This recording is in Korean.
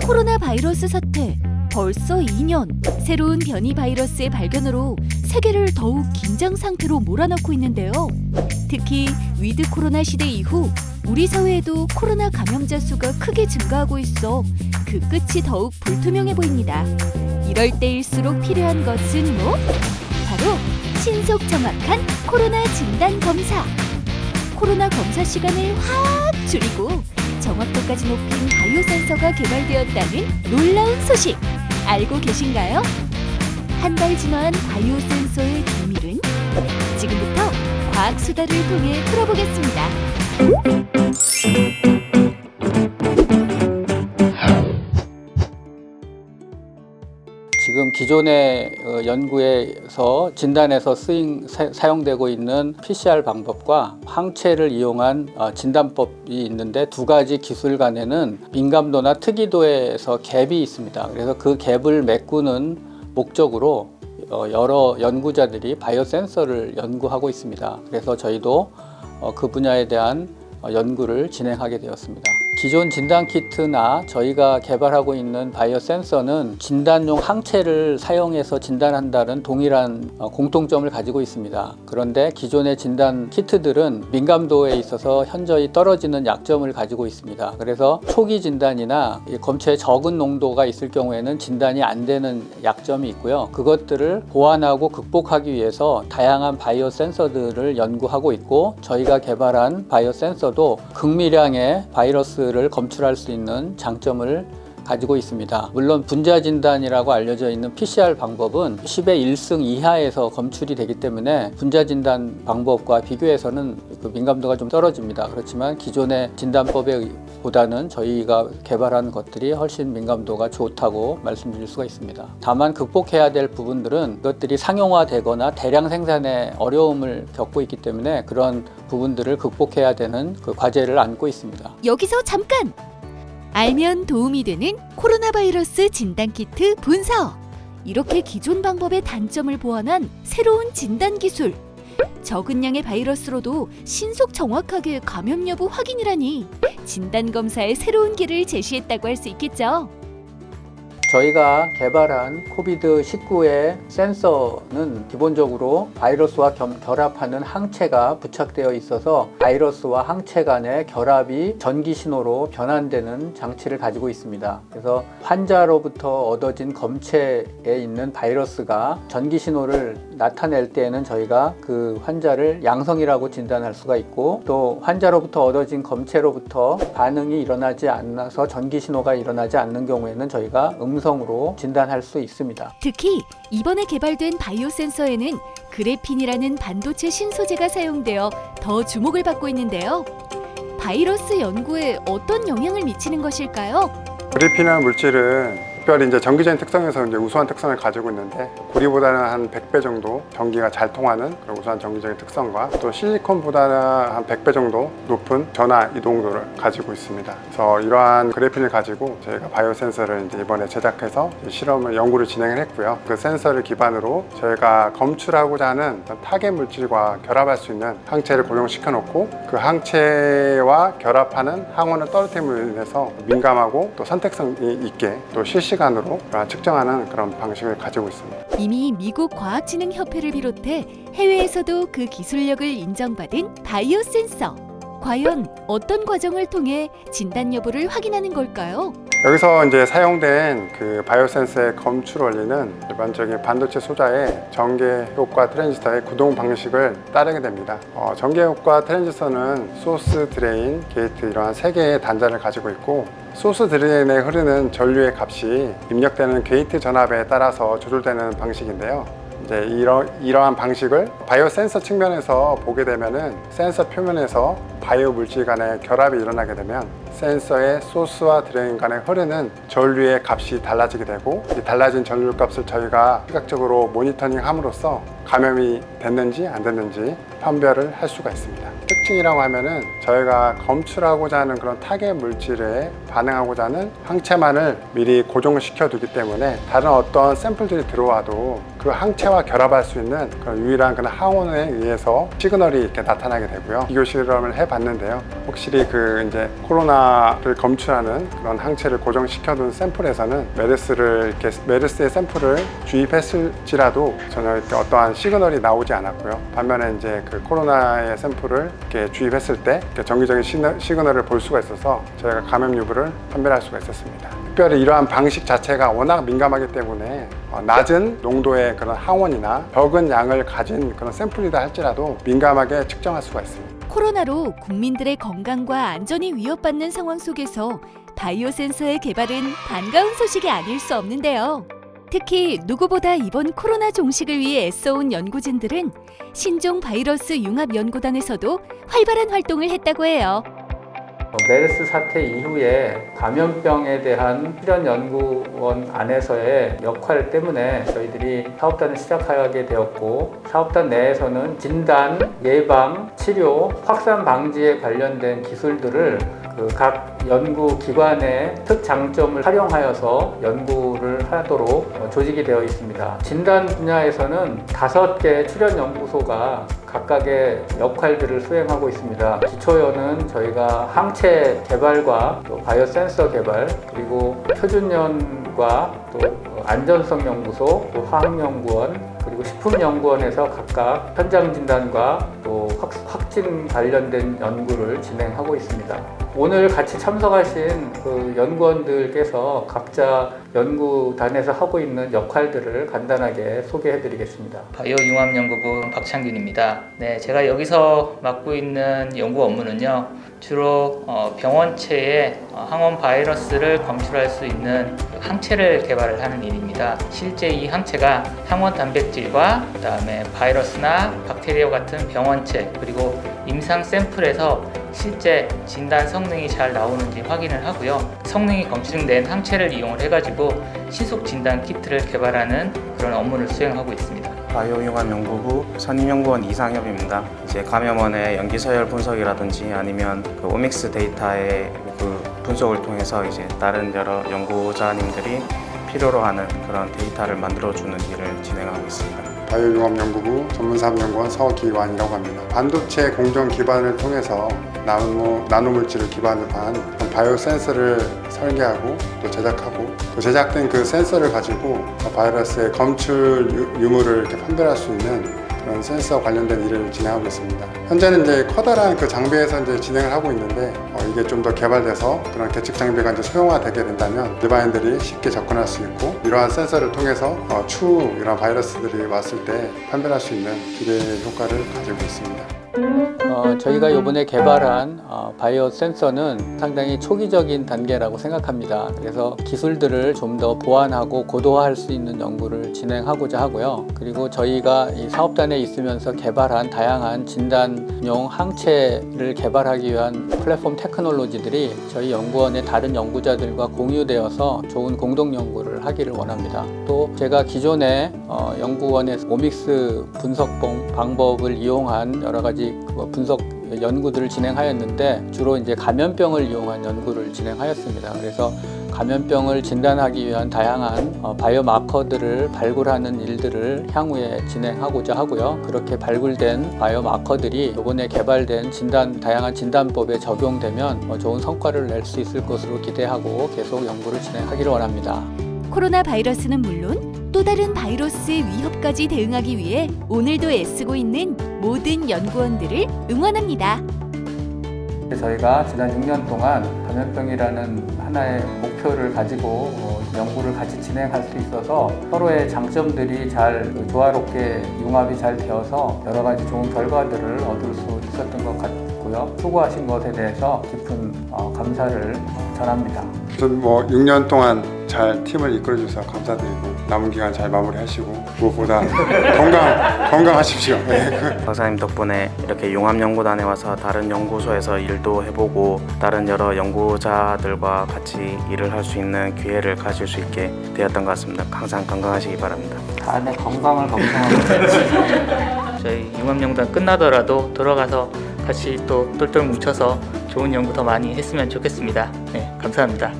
코로나 바이러스 사태 벌써 2년 새로운 변이 바이러스의 발견으로 세계를 더욱 긴장 상태로 몰아넣고 있는데요. 특히 위드 코로나 시대 이후 우리 사회에도 코로나 감염자 수가 크게 증가하고 있어 그 끝이 더욱 불투명해 보입니다. 이럴 때일수록 필요한 것은 뭐? 바로 신속 정확한 코로나 진단 검사. 코로나 검사 시간을 확 줄이고 정확도까지 높인 바이오 센서가 개발되었다는 놀라운 소식 알고 계신가요? 한 달 지난 바이오 센서의 비밀은 지금부터 과학 수다를 통해 풀어보겠습니다. 기존의 어, 연구에서 진단에서 쓰인 사- 사용되고 있는 PCR 방법과 항체를 이용한 어, 진단법이 있는데 두 가지 기술 간에는 민감도나 특이도에서 갭이 있습니다. 그래서 그 갭을 메꾸는 목적으로 어, 여러 연구자들이 바이오 센서를 연구하고 있습니다. 그래서 저희도 어, 그 분야에 대한 어, 연구를 진행하게 되었습니다. 기존 진단 키트나 저희가 개발하고 있는 바이오 센서는 진단용 항체를 사용해서 진단한다는 동일한 어, 공통점을 가지고 있습니다. 그런데 기존의 진단 키트들은 민감도에 있어서 현저히 떨어지는 약점을 가지고 있습니다. 그래서 초기 진단이나 이 검체에 적은 농도가 있을 경우에는 진단이 안 되는 약점이 있고요. 그것들을 보완하고 극복하기 위해서 다양한 바이오 센서들을 연구하고 있고 저희가 개발한 바이오 센서도 극미량의 바이러스 를 검출할 수 있는 장점을 가지고 있습니다. 물론 분자 진단이라고 알려져 있는 PCR 방법은 10의 1승 이하에서 검출이 되기 때문에 분자 진단 방법과 비교해서는 그 민감도가 좀 떨어집니다. 그렇지만 기존의 진단법에 보다는 저희가 개발한 것들이 훨씬 민감도가 좋다고 말씀드릴 수가 있습니다. 다만 극복해야 될 부분들은 그것들이 상용화되거나 대량 생산에 어려움을 겪고 있기 때문에 그런 부분들을 극복해야 되는 그 과제를 안고 있습니다. 여기서 잠깐! 알면 도움이 되는 코로나 바이러스 진단 키트 분석. 이렇게 기존 방법의 단점을 보완한 새로운 진단 기술. 적은 양의 바이러스로도 신속 정확하게 감염 여부 확인이라니 진단 검사의 새로운 길을 제시했다고 할 수 있겠죠. 저희가 개발한 코비드19의 센서는 기본적으로 바이러스와 겸- 결합하는 항체가 부착되어 있어서 바이러스와 항체 간의 결합이 전기 신호로 변환되는 장치를 가지고 있습니다. 그래서 환자로부터 얻어진 검체에 있는 바이러스가 전기 신호를 나타낼 때에는 저희가 그 환자를 양성이라고 진단할 수가 있고 또 환자로부터 얻어진 검체로부터 반응이 일어나지 않아서 전기 신호가 일어나지 않는 경우에는 저희가 음성으로 진단할 수 있습니다. 특히 이번에 개발된 바이오 센서에는 그래핀이라는 반도체 신소재가 사용되어 더 주목을 받고 있는데요. 바이러스 연구에 어떤 영향을 미치는 것일까요? 그리핀이라는 물질은 특별히 이제 전기적인 특성에서 이제 우수한 특성을 가지고 있는데 구리보다는 한 100배 정도 전기가 잘 통하는 그런 우수한 전기적인 특성과 또 실리콘보다는 한 100배 정도 높은 전화 이동도를 가지고 있습니다. 그래서 이러한 그래핀을 가지고 저희가 바이오 센서를 이제 이번에 제작해서 실험을 연구를 진행을 했고요. 그 센서를 기반으로 저희가 검출하고자 하는 타겟 물질과 결합할 수 있는 항체를 고정시켜 놓고 그 항체와 결합하는 항원을 떨어뜨림으로 인해서 민감하고 또 선택성이 있게 또 실시 간으로 측정하는 그런 방식을 가지고 있습니다. 이미 미국 과학진흥협회를 비롯해 해외에서도 그 기술력을 인정받은 바이오 센서. 과연 어떤 과정을 통해 진단 여부를 확인하는 걸까요? 여기서 이제 사용된 그 바이오 센서의 검출 원리는 일반적인 반도체 소자의 전개 효과 트랜지스터의 구동 방식을 따르게 됩니다. 어, 전개 효과 트랜지스터는 소스, 드레인, 게이트 이러한 세 개의 단자를 가지고 있고 소스 드레인에 흐르는 전류의 값이 입력되는 게이트 전압에 따라서 조절되는 방식인데요. 이제 이러, 이러한 방식을 바이오 센서 측면에서 보게 되면은 센서 표면에서 바이오 물질 간의 결합이 일어나게 되면 센서의 소스와 드레인 간에 흐르는 전류의 값이 달라지게 되고 이 달라진 전류 값을 저희가 시각적으로 모니터링 함으로써 감염이 됐는지 안 됐는지 판별을 할 수가 있습니다. 특징이라고 하면은 저희가 검출하고자 하는 그런 타겟 물질에 반응하고자 하는 항체만을 미리 고정을 시켜 두기 때문에 다른 어떤 샘플들이 들어와도 그 항체와 결합할 수 있는 그런 유일한 그런 항원에 의해서 시그널이 이렇게 나타나게 되고요. 비교 실험을 해봤는데요. 확실히 그 이제 코로나 코로나를 검출하는 그런 항체를 고정시켜 둔 샘플에서는 메르스를 이렇게 메르스의 샘플을 주입했을지라도 전혀 이렇게 어떠한 시그널이 나오지 않았고요. 반면에 이제 그 코로나의 샘플을 이렇게 주입했을 때 이렇게 정기적인 시그널- 시그널을 볼 수가 있어서 저희가 감염 유부를 판별할 수가 있었습니다. 특별히 이러한 방식 자체가 워낙 민감하기 때문에 어, 낮은 농도의 그런 항원이나 적은 양을 가진 그런 샘플이다 할지라도 민감하게 측정할 수가 있습니다. 코로나로 국민들의 건강과 안전이 위협받는 상황 속에서 바이오 센서의 개발은 반가운 소식이 아닐 수 없는데요. 특히 누구보다 이번 코로나 종식을 위해 애써온 연구진들은 신종 바이러스 융합 연구단에서도 활발한 활동을 했다고 해요. 어, 메르스 사태 이후에 감염병에 대한 실현 연구원 안에서의 역할 때문에 저희들이 사업단을 시작하게 되었고 사업단 내에서는 진단, 예방, 치료, 확산 방지에 관련된 기술들을 그 각 연구 기관의 특장점을 활용하여서 연구를 하도록 어, 조직이 되어 있습니다. 진단 분야에서는 다섯 개 출연 연구소가 각각의 역할들을 수행하고 있습니다. 기초연은 저희가 항체 개발과 또 바이오 센서 개발 그리고 표준연과 또 안전성 연구소, 또 화학연구원 그리고 식품연구원에서 각각 현장 진단과 또 확- 확진 관련된 연구를 진행하고 있습니다. 오늘 같이 참석하신 그 연구원들께서 각자 연구단에서 하고 있는 역할들을 간단하게 소개해 드리겠습니다. 바이오 융합연구부 박창균입니다. 네, 제가 여기서 맡고 있는 연구 업무는요, 주로 어, 병원체에 어, 항원 바이러스를 검출할 수 있는 그 항체를 개발을 하는 일입니다. 실제 이 항체가 항원 단백질과 그다음에 바이러스나 박테리아 같은 병원체 그리고 임상 샘플에서 실제 진단 성능이 잘 나오는지 확인을 하고요. 성능이 검증된 항체를 이용을 해가지고 신속 진단 키트를 개발하는 그런 업무를 수행하고 있습니다. 바이오융합 연구부 선임연구원 이상엽입니다. 이제 감염원의 연기 서열 분석이라든지 아니면 그 오믹스 데이터의 그 분석을 통해서 이제 다른 여러 연구자님들이 필요로 하는 그런 데이터를 만들어주는 일을 진행하고 있습니다. 바이오융합연구부 전문사업연구원 서기관이라고 합니다. 반도체 공정 기반을 통해서 나노, 나노물질을 기반으로 한 바이오 센서를 설계하고 또 제작하고 또 제작된 그 센서를 가지고 바이러스의 검출 유- 유무를 이렇게 판별할 수 있는 그런 센서 관련된 일을 진행하고 있습니다. 현재는 이제 커다란 그 장비에서 이제 진행을 하고 있는데 어, 이게 좀 더 개발돼서 그런 계측 장비가 이제 소형화되게 된다면 일반인들이 쉽게 접근할 수 있고 이러한 센서를 통해서 어, 추후 이런 바이러스들이 왔을 때 판별할 수 있는 기대 효과를 가지고 있습니다. 어, 저희가 이번에 개발한 어, 바이오 센서는 상당히 초기적인 단계라고 생각합니다. 그래서 기술들을 좀 더 보완하고 고도화할 수 있는 연구를 진행하고자 하고요. 그리고 저희가 이 사업단에 있으면서 개발한 다양한 진단용 항체를 개발하기 위한 플랫폼 테크놀로지들이 저희 연구원의 다른 연구자들과 공유되어서 좋은 공동 연구를 하기를 원합니다. 또 제가 기존에 어, 연구원에서 오믹스 분석 방- 방법을 이용한 여러 가지 그 분석 연구들을 진행하였는데 주로 이제 감염병을 이용한 연구를 진행하였습니다. 그래서 감염병을 진단하기 위한 다양한 어, 바이오 마커들을 발굴하는 일들을 향후에 진행하고자 하고요. 그렇게 발굴된 바이오 마커들이 이번에 개발된 진단 다양한 진단법에 적용되면 어, 좋은 성과를 낼 수 있을 것으로 기대하고 계속 연구를 진행하기를 원합니다. 코로나 바이러스는 물론 또 다른 바이러스의 위협까지 대응하기 위해 오늘도 애쓰고 있는 모든 연구원들을 응원합니다. 저희가 지난 6년 동안 감염병이라는 하나의 목표를 가지고 어, 연구를 같이 진행할 수 있어서 서로의 장점들이 잘 조화롭게 융합이 잘 되어서 여러 가지 좋은 결과들을 얻을 수 있었던 것 같고요. 수고하신 것에 대해서 깊은 어, 감사를 전합니다. 전뭐 6년 동안 잘 팀을 이끌어 주셔서 감사드리고 남은 기간 잘 마무리하시고 무엇보다 건강 건강하십시오. 네, 그 박사님 덕분에 이렇게 융합연구단에 와서 다른 연구소에서 일도 해보고 다른 여러 연구자들과 같이 일을 할 수 있는 기회를 가질 수 있게 되었던 것 같습니다. 항상 건강하시기 바랍니다. 다음에 건강을 걱정하고 저희 융합연구단 끝나더라도 들어가서 같이 또 똘똘 뭉쳐서 좋은 연구 더 많이 했으면 좋겠습니다. 네, 감사합니다.